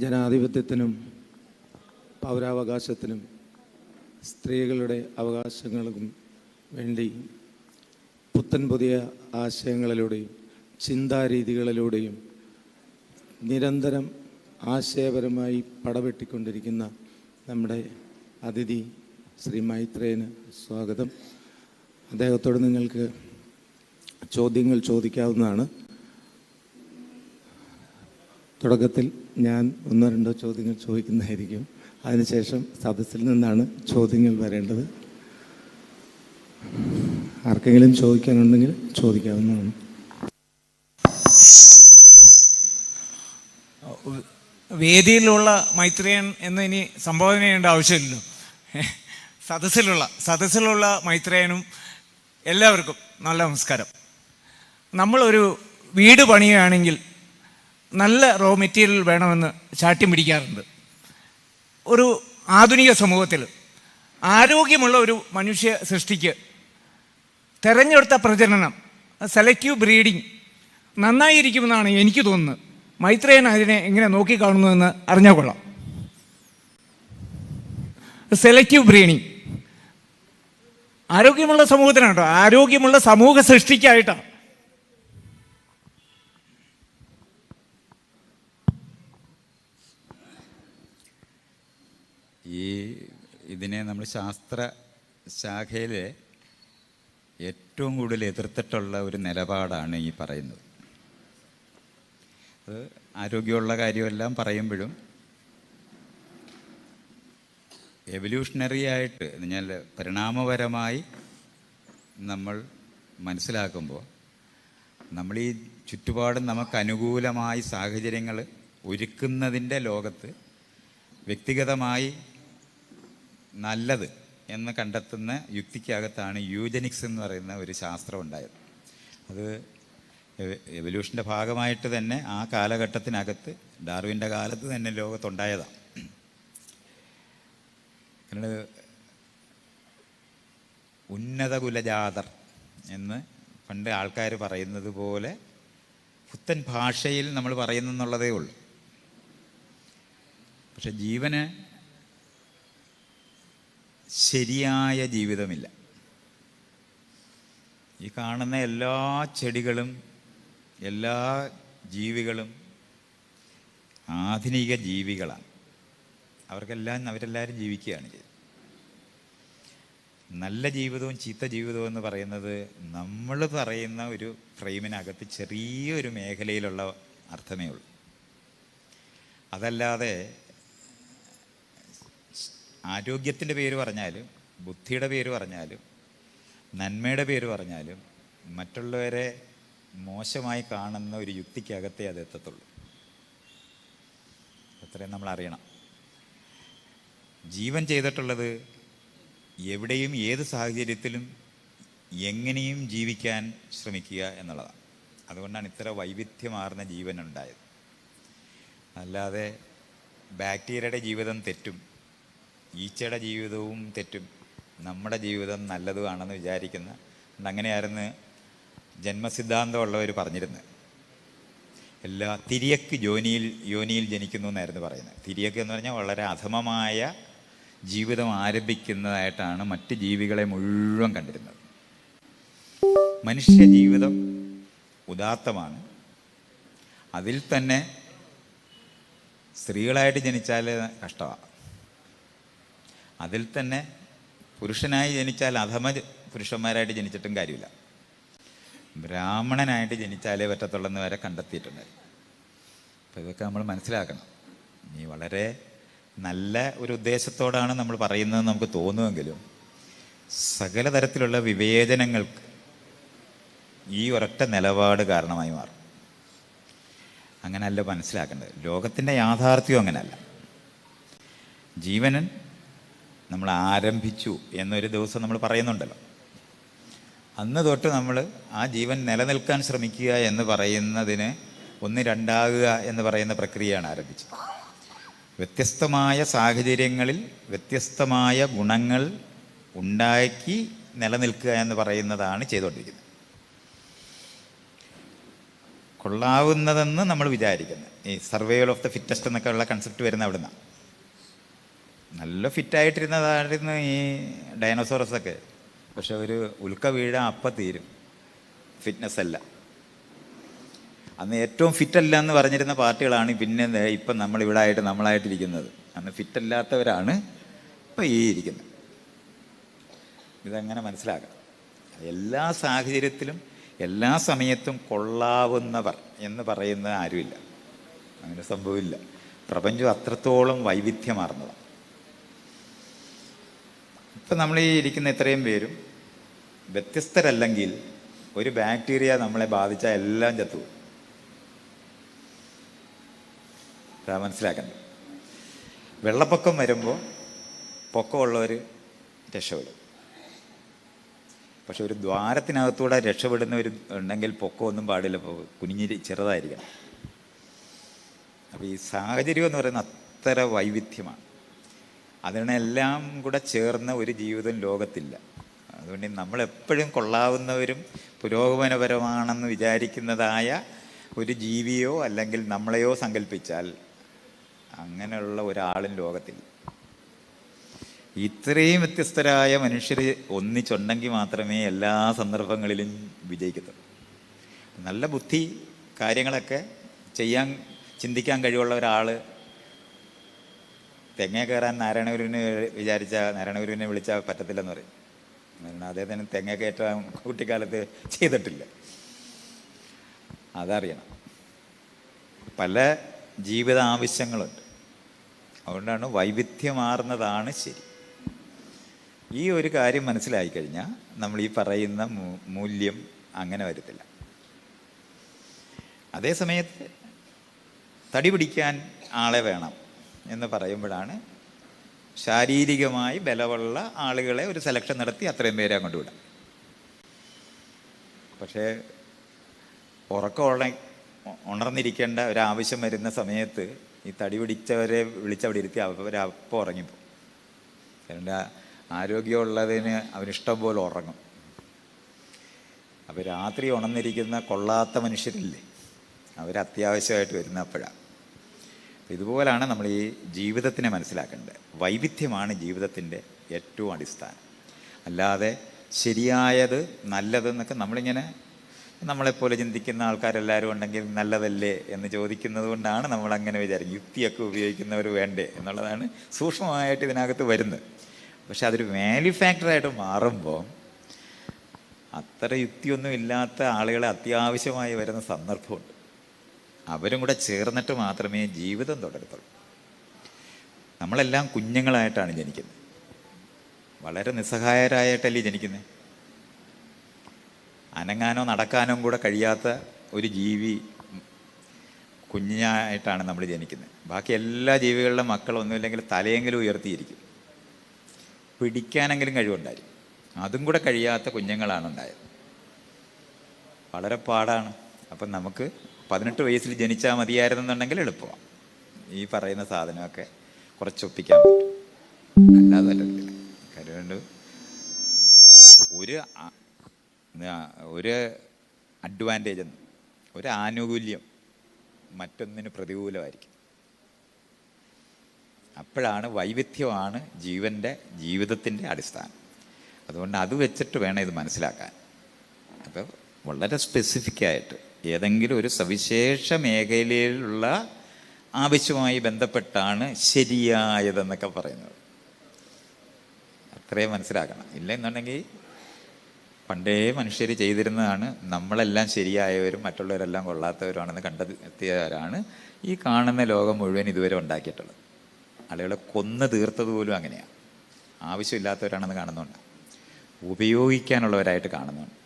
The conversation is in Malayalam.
ജനാധിപത്യത്തിനും പൗരാവകാശത്തിനും സ്ത്രീകളുടെ അവകാശങ്ങൾക്കും വേണ്ടി പുത്തൻ പുതിയ ആശയങ്ങളിലൂടെയും ചിന്താരീതികളിലൂടെയും നിരന്തരം ആശയപരമായി പടവെട്ടിക്കൊണ്ടിരിക്കുന്ന നമ്മുടെ അതിഥി ശ്രീ മൈത്രേന് സ്വാഗതം. അദ്ദേഹത്തോട് നിങ്ങൾക്ക് ചോദ്യങ്ങൾ ചോദിക്കാവുന്നതാണ്. തുടക്കത്തിൽ ഞാൻ ഒന്നോ രണ്ടോ ചോദ്യങ്ങൾ ചോദിക്കുന്നതായിരിക്കും. അതിനുശേഷം സദസ്സിൽ നിന്നാണ് ചോദ്യങ്ങൾ വരേണ്ടത്. ആർക്കെങ്കിലും ചോദിക്കാനുണ്ടെങ്കിൽ ചോദിക്കാവുന്നതാണ്. വേദിയിലുള്ള മൈത്രിയൻ എന്ന് ഇനി സംബോധന ചെയ്യേണ്ട ആവശ്യമില്ലല്ലോ. സദസ്സിലുള്ള സദസ്സിലുള്ള മൈത്രേയനും എല്ലാവർക്കും നല്ല നമസ്കാരം. നമ്മളൊരു വീട് പണിയുകയാണെങ്കിൽ നല്ല റോ മെറ്റീരിയൽ വേണമെന്ന് ചാട്ടി പിടിക്കാറുണ്ട്. ഒരു ആധുനിക സമൂഹത്തിൽ ആരോഗ്യമുള്ള ഒരു മനുഷ്യ സൃഷ്ടിക്ക് തെരഞ്ഞെടുത്ത പ്രജനനം സെലക്റ്റീവ് ബ്രീഡിംഗ് നന്നായിരിക്കുമെന്നാണ് എനിക്ക് തോന്നുന്നത്. മൈത്രേയൻ അതിനെ എങ്ങനെ നോക്കിക്കാണുന്നതെന്ന് അറിഞ്ഞാൽ കൊള്ളാം. സെലക്റ്റീവ് ബ്രീഡിംഗ് ആരോഗ്യമുള്ള സമൂഹത്തിനാണ് കേട്ടോ. ആരോഗ്യമുള്ള സമൂഹ സൃഷ്ടിക്കായിട്ടാണ് ഈ ഇതിനെ നമ്മൾ ശാസ്ത്ര ശാഖയിൽ ഏറ്റവും കൂടുതൽ എതിർത്തിട്ടുള്ള ഒരു നിലപാടാണ് ഈ പറയുന്നത്. അത് ആരോഗ്യമുള്ള കാര്യമെല്ലാം പറയുമ്പോഴും എവല്യൂഷണറി ആയിട്ട് ഞാൻ പരിണാമപരമായി നമ്മൾ മനസ്സിലാക്കുമ്പോൾ നമ്മൾ ഈ ചുറ്റുപാടും നമുക്ക് അനുകൂലമായി സാഹചര്യങ്ങൾ ഒരുക്കുന്നതിന്റെ ലോകത്ത് വ്യക്തിഗതമായി നല്ലത് എന്ന് കണ്ടെത്തുന്ന യുക്തിക്കകത്താണ് യൂജനിക്സ് എന്ന് പറയുന്ന ഒരു ശാസ്ത്രം ഉണ്ടായത്. അത് എവ- എവല്യൂഷന്റെ ഭാഗമായിട്ട് തന്നെ ആ കാലഘട്ടത്തിനകത്ത് ഡാർവിന്റെ കാലത്ത് തന്നെ ലോകത്തുണ്ടായതാണ് കാരണം ഉന്നത കുലജാതർ എന്ന് പണ്ട് ആൾക്കാർ പറയുന്നത് പോലെ പുത്തൻ ഭാഷയിൽ നമ്മൾ പറയുന്നെന്നുള്ളതേ ഉള്ളൂ. പക്ഷെ ജീവന് ശരിയായ ജീവിതമില്ല. ഈ കാണുന്ന എല്ലാ ചെടികളും എല്ലാ ജീവികളും ആധുനിക ജീവികളാണ്. അവർക്കെല്ലാം അവരെല്ലാവരും ജീവിക്കുകയാണ് ചെയ്തത്. നല്ല ജീവിതവും ചീത്ത ജീവിതവും എന്ന് പറയുന്നത് നമ്മൾ പറയുന്ന ഒരു ഫ്രെയിമിനകത്ത് ചെറിയൊരു മേഖലയിലുള്ള അർത്ഥമേ ഉള്ളൂ. അതല്ലാതെ ആരോഗ്യത്തിന്റെ പേര് പറഞ്ഞാലും ബുദ്ധിയുടെ പേര് പറഞ്ഞാലും നന്മയുടെ പേര് പറഞ്ഞാലും മറ്റുള്ളവരെ മോശമായി കാണുന്ന ഒരു യുക്തിക്കകത്തേ അത് എത്തത്തുള്ളൂ. അത്രയും നമ്മൾ അറിയണം. ജീവൻ ചെയ്തിട്ടുള്ളത് എവിടെയും ഏത് സാഹചര്യത്തിലും എങ്ങനെയും ജീവിക്കാൻ ശ്രമിക്കുക എന്നുള്ളതാണ്. അതുകൊണ്ടാണ് ഇത്ര വൈവിധ്യമാർന്ന ജീവൻ ഉണ്ടായത്. അല്ലാതെ ബാക്ടീരിയയുടെ ജീവിതം തെറ്റും ഈച്ചയുടെ ജീവിതവും തെറ്റും നമ്മുടെ ജീവിതം നല്ലതുമാണെന്ന് വിചാരിക്കുന്ന അങ്ങനെയായിരുന്നു ജന്മസിദ്ധാന്തമുള്ളവർ പറഞ്ഞിരുന്നു. എല്ലാ തിരിയക്ക് ജോനിയിൽ യോനിയിൽ ജനിക്കുന്നു എന്നായിരുന്നു പറയുന്നത്. തിരിയക്ക് എന്ന് പറഞ്ഞാൽ വളരെ അധമമായ ജീവിതം ആരംഭിക്കുന്നതായിട്ടാണ് മറ്റ് ജീവികളെ മുഴുവൻ കണ്ടിരുന്നത്. മനുഷ്യ ജീവിതം ഉദാത്തമാണ്. അതിൽ തന്നെ സ്ത്രീകളായിട്ട് ജനിച്ചാൽ കഷ്ടമാണ് അതിൽ തന്നെ പുരുഷനായി ജനിച്ചാൽ അധമ പുരുഷന്മാരായിട്ട് ജനിച്ചിട്ടും കാര്യമില്ല. ബ്രാഹ്മണനായിട്ട് ജനിച്ചാലേ പറ്റത്തുള്ളെന്ന് വരെ കണ്ടെത്തിയിട്ടുണ്ട്. അപ്പോൾ ഇതൊക്കെ നമ്മൾ മനസ്സിലാക്കണം. നീ വളരെ നല്ല ഒരു ഉദ്ദേശത്തോടാണ് നമ്മൾ പറയുന്നത് നമുക്ക് തോന്നുമെങ്കിലും സകല തരത്തിലുള്ള വിവേചനങ്ങൾക്ക് ഈ ഒരൊറ്റ നിലപാട് കാരണമായി മാറും. അങ്ങനല്ല മനസ്സിലാക്കേണ്ടത്. ലോകത്തിന്റെ യാഥാർത്ഥ്യം അങ്ങനെയല്ല ജീവനൻ നമ്മൾ ആരംഭിച്ചു എന്നൊരു ദിവസം നമ്മൾ പറയുന്നുണ്ടല്ലോ. അന്ന് തൊട്ട് നമ്മൾ ആ ജീവൻ നിലനിൽക്കാൻ ശ്രമിക്കുക എന്ന് പറയുന്നതിന് ഒന്ന് രണ്ടാകുക എന്ന് പറയുന്ന പ്രക്രിയയാണ് ആരംഭിച്ചത്. വ്യത്യസ്തമായ സാഹചര്യങ്ങളിൽ വ്യത്യസ്തമായ ഗുണങ്ങൾ ഉണ്ടാക്കി നിലനിൽക്കുക എന്ന് പറയുന്നതാണ് ചെയ്തുകൊണ്ടിരിക്കുന്നത്. കൊള്ളാവുന്നതെന്ന് നമ്മൾ വിചാരിക്കുന്നത് ഈ സർവൈവൽ ഓഫ് ദ ഫിറ്റസ്റ്റ് എന്നൊക്കെ ഉള്ള കൺസെപ്റ്റ് വരുന്ന അവിടുന്ന്. നല്ല ഫിറ്റായിട്ടിരുന്നതായിരുന്നു ഈ ഡൈനോസോറസ് ഒക്കെ പക്ഷെ ഒരു ഉൽക്ക വീഴാൻ അപ്പം തീരും. ഫിറ്റ്നസ് അല്ല അന്ന് ഏറ്റവും ഫിറ്റ് അല്ല എന്ന് പറഞ്ഞിരുന്ന പാർട്ടികളാണ് പിന്നെ ഇപ്പം നമ്മൾ ഇവിടെ ആയിട്ട് നമ്മളായിട്ടിരിക്കുന്നത്. അന്ന് ഫിറ്റ് അല്ലാത്തവരാണ് ഇപ്പം ഈ ഇരിക്കുന്നത്. ഇതങ്ങനെ മനസ്സിലാക്കാം എല്ലാ സാഹചര്യത്തിലും എല്ലാ സമയത്തും കൊള്ളാവുന്നവർ എന്ന് പറയുന്ന ആരുമില്ല. അങ്ങനെ സംഭവമില്ല. പ്രപഞ്ചം അത്രത്തോളം വൈവിധ്യമാർന്നതാണ്. ഇപ്പം നമ്മൾ ഈ ഇരിക്കുന്ന ഇത്രയും പേരും വ്യത്യസ്തരല്ലെങ്കിൽ ഒരു ബാക്ടീരിയ നമ്മളെ ബാധിച്ചാൽ എല്ലാം ചത്തു അതാ വെള്ളപ്പൊക്കം വരുമ്പോൾ പൊക്കമുള്ളവർ രക്ഷപ്പെടും. പക്ഷെ ഒരു ദ്വാരത്തിനകത്തൂടെ രക്ഷപ്പെടുന്നവർ ഉണ്ടെങ്കിൽ പൊക്കമൊന്നും പാടില്ല. കുനിഞ്ഞിരി ചെറുതായിരിക്കണം. അപ്പോൾ ഈ സാഹചര്യം എന്ന് പറയുന്നത് അത്ര വൈവിധ്യമാണ്. അതിനെല്ലാം കൂടെ ചേർന്ന ഒരു ജീവിതം ലോകത്തില്ല. അതുകൊണ്ട് നമ്മളെപ്പോഴും കൊള്ളാവുന്നവരും പുരോഗമനപരമാണെന്ന് വിചാരിക്കുന്നതായ ഒരു ജീവിയോ അല്ലെങ്കിൽ നമ്മളെയോ സങ്കല്പിച്ചാൽ അങ്ങനെയുള്ള ഒരാളും ലോകത്തിൽ. ഇത്രയും വ്യത്യസ്തരായ മനുഷ്യർ ഒന്നിച്ചുണ്ടെങ്കിൽ മാത്രമേ എല്ലാ സന്ദർഭങ്ങളിലും വിജയിക്കത്തുള്ളൂ. നല്ല ബുദ്ധി കാര്യങ്ങളൊക്കെ ചെയ്യാൻ ചിന്തിക്കാൻ കഴിവുള്ള ഒരാൾ തെങ്ങേ കയറാൻ നാരായണഗുരുവിനെ വിചാരിച്ച നാരായണഗുരുവിനെ വിളിച്ചാൽ പറ്റത്തില്ലെന്ന് പറയും. അദ്ദേഹത്തിന് തെങ്ങ കയറ്റാൻ കുട്ടിക്കാലത്ത് ചെയ്തിട്ടില്ല. അതറിയണം. പല ജീവിത ആവശ്യങ്ങളുണ്ട് അതുകൊണ്ടാണ് വൈവിധ്യമാർന്നതാണ് ശരി. ഈ ഒരു കാര്യം മനസ്സിലായി കഴിഞ്ഞാൽ നമ്മൾ ഈ പറയുന്ന മൂല്യം അങ്ങനെ വരത്തില്ല. അതേസമയത്ത് തടി പിടിക്കാൻ ആളെ വേണം. എന്ന് പറയുമ്പോഴാണ് ശാരീരികമായി ബലമുള്ള ആളുകളെ ഒരു സെലക്ഷൻ നടത്തി അത്രയും പേരെ അങ്ങോട്ട് വിടാം. പക്ഷേ ഉറക്കം ഉണർന്നിരിക്കേണ്ട ഒരാവശ്യം വരുന്ന സമയത്ത് ഈ തടി പിടിച്ചവരെ വിളിച്ചവിടെ ഇരുത്തി അവരപ്പോൾ ഉറങ്ങിപ്പോകും ഉറങ്ങിപ്പോ കാരണം ആരോഗ്യമുള്ളതിന് അവനിഷ്ടം പോലെ ഉറങ്ങും. അപ്പോൾ രാത്രി ഉണർന്നിരിക്കുന്ന കൊള്ളാത്ത മനുഷ്യരില്ലേ? അവർ അത്യാവശ്യമായിട്ട് വരുന്ന അപ്പോഴാണ് ഇതുപോലാണ് നമ്മൾ ഈ ജീവിതത്തിനെ മനസ്സിലാക്കേണ്ടത്. വൈവിധ്യമാണ് ജീവിതത്തിന്റെ ഏറ്റവും അടിസ്ഥാനം. അല്ലാതെ ശരിയായത് നല്ലതെന്നൊക്കെ നമ്മളിങ്ങനെ നമ്മളെപ്പോലെ ചിന്തിക്കുന്ന ആൾക്കാരെല്ലാവരും ഉണ്ടെങ്കിൽ നല്ലതല്ലേ എന്ന് ചോദിക്കുന്നത് കൊണ്ടാണ് നമ്മൾ അങ്ങനെ വിചാരിക്കും. യുക്തിയൊക്കെ ഉപയോഗിക്കുന്നവർ വേണ്ടേ എന്നുള്ളതാണ് സൂക്ഷ്മമായിട്ട് ഇതിനകത്ത് വരുന്നത്. പക്ഷെ അതൊരു മാനുഫാക്ചറായിട്ട് മാറുമ്പോൾ അത്ര യുക്തിയൊന്നും ഇല്ലാത്ത ആളുകളെ അത്യാവശ്യമായി വരുന്ന സന്ദർഭമുണ്ട്. അവരും കൂടെ ചേർന്നിട്ട് മാത്രമേ ജീവിതം തുടരത്തുള്ളൂ. നമ്മളെല്ലാം കുഞ്ഞുങ്ങളായിട്ടാണ് ജനിക്കുന്നത്. വളരെ നിസ്സഹായരായിട്ടല്ലേ ജനിക്കുന്നത്? അനങ്ങാനോ നടക്കാനോ കൂടെ കഴിയാത്ത ഒരു ജീവി കുഞ്ഞായിട്ടാണ് നമ്മൾ ജനിക്കുന്നത്. ബാക്കി എല്ലാ ജീവികളുടെ മക്കളൊന്നുമില്ലെങ്കിൽ തലയെങ്കിലും ഉയർത്തിയിരിക്കും. പിടിക്കാനെങ്കിലും കഴിവുണ്ടായി അതും കൂടെ കഴിയാത്ത കുഞ്ഞുങ്ങളാണ് ഉണ്ടായത്. വളരെ പാടാണ്. അപ്പം നമുക്ക് പതിനെട്ട് വയസ്സിൽ ജനിച്ചാൽ മതിയായിരുന്നെന്നുണ്ടെങ്കിൽ എളുപ്പമാണ് ഈ പറയുന്ന സാധനമൊക്കെ കുറച്ചൊപ്പിക്കാൻ പറ്റും. അല്ലാതെ കാര്യം ഒരു ഒരു അഡ്വാന്റേജ് എന്ന് ഒരു ആനുകൂല്യം മറ്റൊന്നിന് പ്രതികൂലമായിരിക്കും. അപ്പോഴാണ് വൈവിധ്യമാണ് ജീവന്റെ ജീവിതത്തിന്റെ അടിസ്ഥാനം. അതുകൊണ്ട് അത് വെച്ചിട്ട് വേണം ഇത് മനസ്സിലാക്കാൻ. അപ്പോൾ വളരെ സ്പെസിഫിക് ആയിട്ട് ഏതെങ്കിലും ഒരു സവിശേഷ മേഖലയിലുള്ള ആവശ്യവുമായി ബന്ധപ്പെട്ടാണ് ശരിയായതെന്നൊക്കെ പറയുന്നത്. അത്രയും മനസ്സിലാക്കണം. ഇല്ലെന്നുണ്ടെങ്കിൽ പണ്ടേ മനുഷ്യർ ചെയ്തിരുന്നതാണ് നമ്മളെല്ലാം ശരിയായവരും മറ്റുള്ളവരെല്ലാം കൊള്ളാത്തവരുമാണെന്ന് കണ്ടെത്തിയവരാണ് ഈ കാണുന്ന ലോകം മുഴുവൻ ഇതുവരെ ഉണ്ടാക്കിയിട്ടുള്ളത്. ആളുകളെ കൊന്നു തീർത്തത് പോലും അങ്ങനെയാണ് ആവശ്യമില്ലാത്തവരാണെന്ന് കാണുന്നുണ്ട്. ഉപയോഗിക്കാനുള്ളവരായിട്ട് കാണുന്നുണ്ട്.